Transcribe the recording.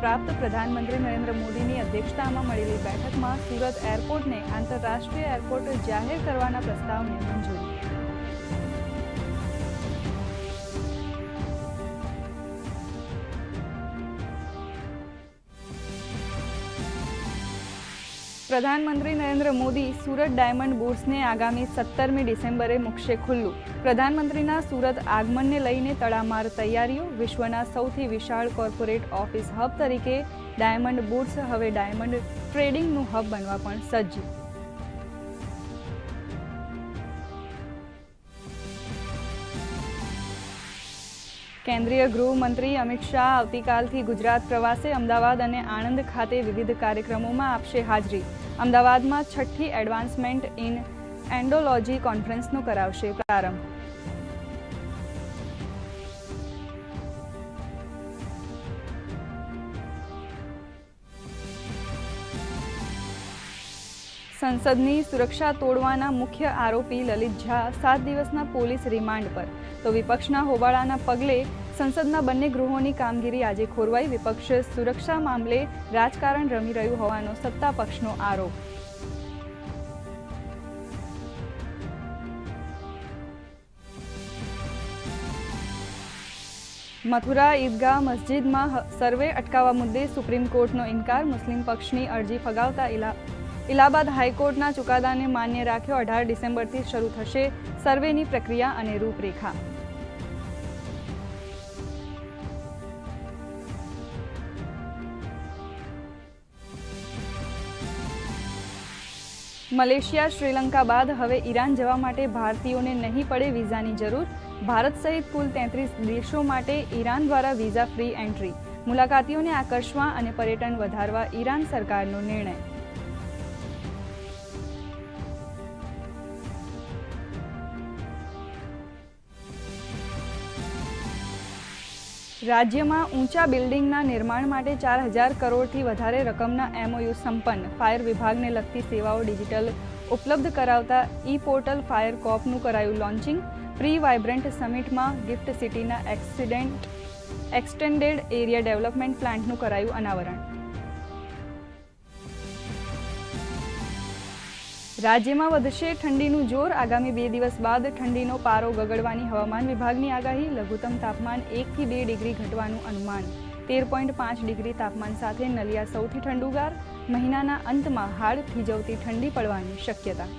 પ્રાપ્ત પ્રધાનમંત્રી નરેન્દ્ર મોદીની અધ્યક્ષતામાં મળેલી બેઠકમાં સુરત એરપોર્ટને આંતરરાષ્ટ્રીય એરપોર્ટ જાહેર કરવાના પ્રસ્તાવને મંજૂરી. પ્રધાનમંત્રી નરેન્દ્ર મોદી સુરત ડાયમંડ બુટ્સને આગામી સત્તરમી ડિસેમ્બરે મૂકશે ખુલ્લું. પ્રધાનમંત્રીના સુરત આગમનને લઈને તડામાર તૈયારીઓ, વિશ્વના સૌથી વિશાળ કોર્પોરેટ ઓફિસ હબ તરીકે ડાયમંડ બુટ્સ હવે ડાયમંડ ટ્રેડિંગનું હબ બનવા પણ સજ્જ. કેન્દ્રીય ગૃહમંત્રી અમિત શાહ આવતીકાલથી ગુજરાત પ્રવાસે અમદાવાદ અને આણંદ ખાતે વિવિધ કાર્યક્રમોમાં આપશે હાજરી. અમદાવાદમાં છઠ્ઠી એડવાન્સમેન્ટ ઇન એન્ડોલોજી કોન્ફરન્સનો કરાવશે પ્રારંભ. સંસદની સુરક્ષા તોડવાના મુખ્ય આરોપી લલિત ઝા સાત દિવસના પોલીસ રિમાન્ડ પર. તો વિપક્ષના હોબાળાના પગલે સંસદના બંને ગૃહોની કામગીરી આજે ખોરવાઈ. વિપક્ષ સુરક્ષા મામલે રાજકારણ રમી રહ્યું હોવાનો સત્તા પક્ષનો આરોપ. મથુરા ઈદગાહ મસ્જિદમાં સર્વે અટકાવવા મુદ્દે સુપ્રીમ કોર્ટનો ઇનકાર. મુસ્લિમ પક્ષની અરજી ફગાવતા ઇલાહાબાદ હાઈકોર્ટના ચુકાદાને માન્ય રાખ્યો. અઢાર ડિસેમ્બરથી શરૂ થશે સર્વેની પ્રક્રિયા અને રૂપરેખા. મલેશિયા, શ્રીલંકા બાદ હવે ઈરાન જવા માટે ભારતીયોને નહીં પડે વિઝાની જરૂર. ભારત સહિત કુલ તેત્રીસ દેશો માટે ઈરાન દ્વારા વિઝા ફ્રી એન્ટ્રી. મુલાકાતીઓને આકર્ષવા અને પર્યટન વધારવા ઈરાન સરકારનો નિર્ણય. રાજ્યમાં ઊંચા બિલ્ડિંગના નિર્માણ માટે ચાર હજાર કરોડથી વધારે રકમના એમઓયુ સંપન્ન ફાયર વિભાગને લગતી સેવાઓ ડિજિટલ ઉપલબ્ધ કરાવતા ઈ પોર્ટલ ફાયર કોપનું કરાયું લોન્ચિંગ. પ્રી વાઇબ્રન્ટ સમિટમાં ગિફ્ટ સિટીના એક્સિડેન્ટ એક્સટેન્ડેડ એરિયા ડેવલપમેન્ટ પ્લાન્ટનું કરાયું અનાવરણ. રાજ્યમાં વધશે ઠંડીનું જોર. આગામી બે દિવસ બાદ ઠંડીનો પારો ગગડવાની હવામાન વિભાગની આગાહી. લઘુત્તમ તાપમાન એકથી બે ડિગ્રી ઘટવાનું અનુમાન. તેર પોઈન્ટ પાંચ ડિગ્રી તાપમાન સાથે નલિયા સૌથી ઠંડુગાર. મહિનાના અંતમાં હાડ થીજવતી ઠંડી પડવાની શક્યતા.